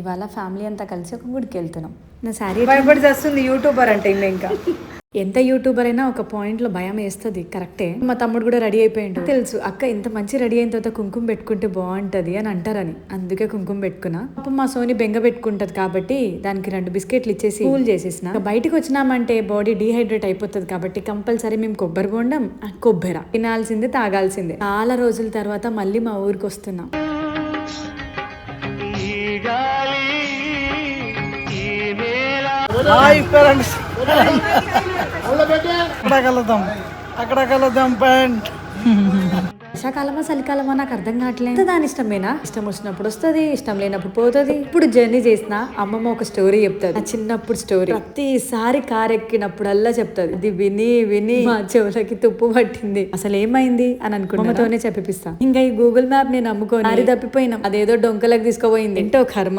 ఇవాళ ఫ్యామిలీ అంతా కలిసి ఒక గుడికి వెళ్తున్నాం. నా శారీ భయపడి వస్తుంది యూట్యూబర్ అంటే ఇంకా ఇంకా. ఎంత యూట్యూబర్ అయినా ఒక పాయింట్లో భయం వేస్తుంది కరెక్టే మా తమ్ముడు కూడా రెడీ అయిపోయిండు. తెలుసు అక్క ఇంత మంచి రెడీ అయిన తర్వాత కుంకుమ పెట్టుకుంటే బాగుంటది అని అంటారని. అందుకే కుంకుమ పెట్టుకున్నా. అప్పుడు మా సోని బెంగ పెట్టుకుంటది కాబట్టి దానికి రెండు బిస్కెట్లు ఇచ్చేసి కూల్ చేసేసిన. బయటికి వచ్చినామంటే బాడీ డీహైడ్రేట్ అయిపోతుంది కాబట్టి కంపల్సరీ మేము కొబ్బరి బొండం కొబ్బెర. తినాల్సిందే తాగాల్సిందే. చాలా రోజుల తర్వాత మళ్ళీ మా ఊరికి వస్తున్నాం. హాయ్ ఫ్రెండ్స్ అక్కడ కలుద్దాం అక్కడ కలుద్దాం ప్యాంట్ వర్షాకాలమా చలికాలమా నాకు అర్థం కావట్లేదు. దాని ఇష్టమేనా? ఇష్టం వచ్చినప్పుడు వస్తుంది ఇష్టం లేనప్పుడు పోతుంది. ఇప్పుడు జర్నీ చేసిన అమ్మమ్మ ఒక స్టోరీ చెప్తుంది. చిన్నప్పుడు స్టోరీ ప్రతిసారి కార్ ఎక్కినప్పుడల్లా చెప్తుంది. ఇది విని విని మా చెవులకి తుప్పు పట్టింది. అసలు ఏమైంది? అని అనుకున్నతోనే చెప్పిస్తా ఇంకా ఈ గూగుల్ మ్యాప్ నేను నమ్ముకొని దారి తప్పిపోయినా. అదేదో డొంకలకు తీసుకుపోయింది. ఏంటో కర్మ.